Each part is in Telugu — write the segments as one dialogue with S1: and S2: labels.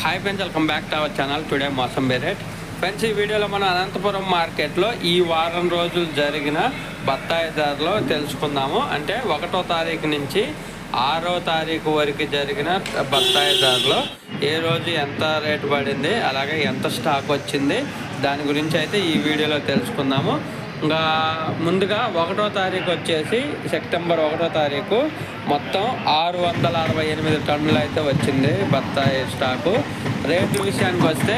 S1: Hi friends welcome back to our channel today మోసం బెరెట్ ఫ్రెండ్స్ ఈ వీడియోలో మనం అనంతపురం మార్కెట్లో ఈ వారం రోజులు జరిగిన బత్తాయి ధరలో తెలుసుకుందాము. అంటే ఒకటో తారీఖు నుంచి ఆరో తారీఖు వరకు జరిగిన బత్తాయి ధరలో ఏ రోజు ఎంత రేటు పడింది అలాగే ఎంత స్టాక్ వచ్చింది దాని గురించి అయితే ఈ వీడియోలో తెలుసుకుందాము. ఇంకా ముందుగా ఒకటో తారీఖు వచ్చేసి సెప్టెంబర్ ఒకటో తారీఖు. మొత్తం ఆరు వందల అరవై ఎనిమిది టన్నులు అయితే వచ్చింది బత్తాయి స్టాకు. రేటు విషయానికి వస్తే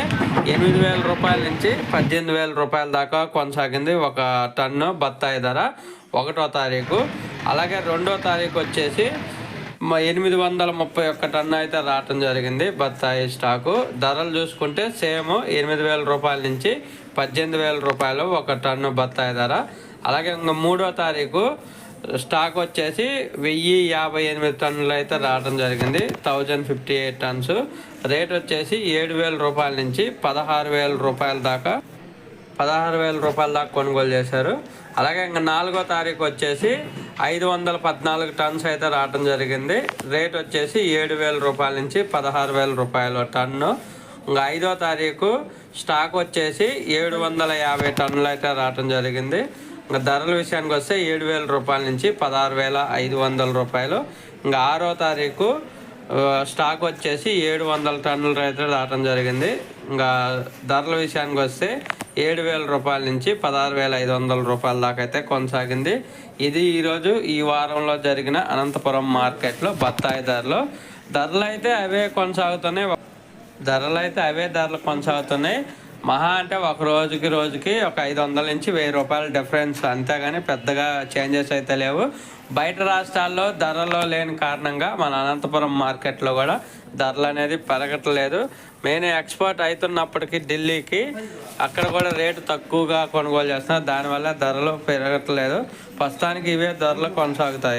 S1: ఎనిమిది వేల రూపాయల నుంచి పద్దెనిమిది వేల రూపాయల దాకా కొనసాగింది ఒక టన్ను బత్తాయి ధర ఒకటో తారీఖు. అలాగే రెండో తారీఖు వచ్చేసి ఎనిమిది వందల ముప్పై ఒక్క టన్ను అయితే రావటం జరిగింది బత్తాయి స్టాకు. ధరలు చూసుకుంటే సేమ్ ఎనిమిది వేల రూపాయల నుంచి పద్దెనిమిది వేల రూపాయలు ఒక టన్ను బత్తాయి ధర. అలాగే ఇంకా మూడో తారీఖు స్టాక్ వచ్చేసి వెయ్యి యాభై ఎనిమిది టన్నులు అయితే రావడం జరిగింది. Thousand fifty eight tons. Rate వచ్చేసి ఏడు వేల రూపాయల నుంచి పదహారు వేల రూపాయల దాకా పదహారు వేల రూపాయల దాకా కొనుగోలు చేశారు. అలాగే ఇంకా నాలుగో తారీఖు వచ్చేసి ఐదు వందల పద్నాలుగు టన్స్ అయితే రావడం జరిగింది. రేట్ వచ్చేసి ఏడు వేల రూపాయల నుంచి పదహారు వేల రూపాయలు టన్ను. ఇంకా ఐదో తారీఖు స్టాక్ వచ్చేసి ఏడు వందల యాభై టన్నులు అయితే రావడం జరిగింది. ఇంకా ధరల విషయానికి వస్తే ఏడు వేల రూపాయల నుంచి పదహారు వేల ఐదు వందల రూపాయలు. ఇంకా ఆరో తారీఖు స్టాక్ వచ్చేసి ఏడు వందల టన్నుల రైతులు దాటం జరిగింది. ఇంకా ధరల విషయానికి వస్తే ఏడు వేల రూపాయల నుంచి పదహారు వేల ఐదు వందల రూపాయల దాకా అయితే కొనసాగింది. ఇది ఈరోజు ఈ వారంలో జరిగిన అనంతపురం మార్కెట్లో బత్తాయి ధరలు. ధరలు అయితే అవే కొనసాగుతున్నాయి. ధరలు అయితే అవే ధరలు కొనసాగుతున్నాయి. మహా అంటే ఒక రోజుకి రోజుకి ఒక ఐదు వందల నుంచి వెయ్యి రూపాయల డిఫరెన్స్. అంతేగాని పెద్దగా చేంజెస్ అయితే లేవు. బయట రాష్ట్రాల్లో ధరలు లేని కారణంగా మన అనంతపురం మార్కెట్లో కూడా ధరలు అనేది పెరగట్లేదు. మెయిన్ ఎక్స్పోర్ట్ అవుతున్నప్పటికీ ఢిల్లీకి అక్కడ కూడా రేటు తక్కువగా కొనుగోలు చేస్తున్నారు. దానివల్ల ధరలు పెరగట్లేదు. ప్రస్తుతానికి ఇవే ధరలు కొనసాగుతాయి.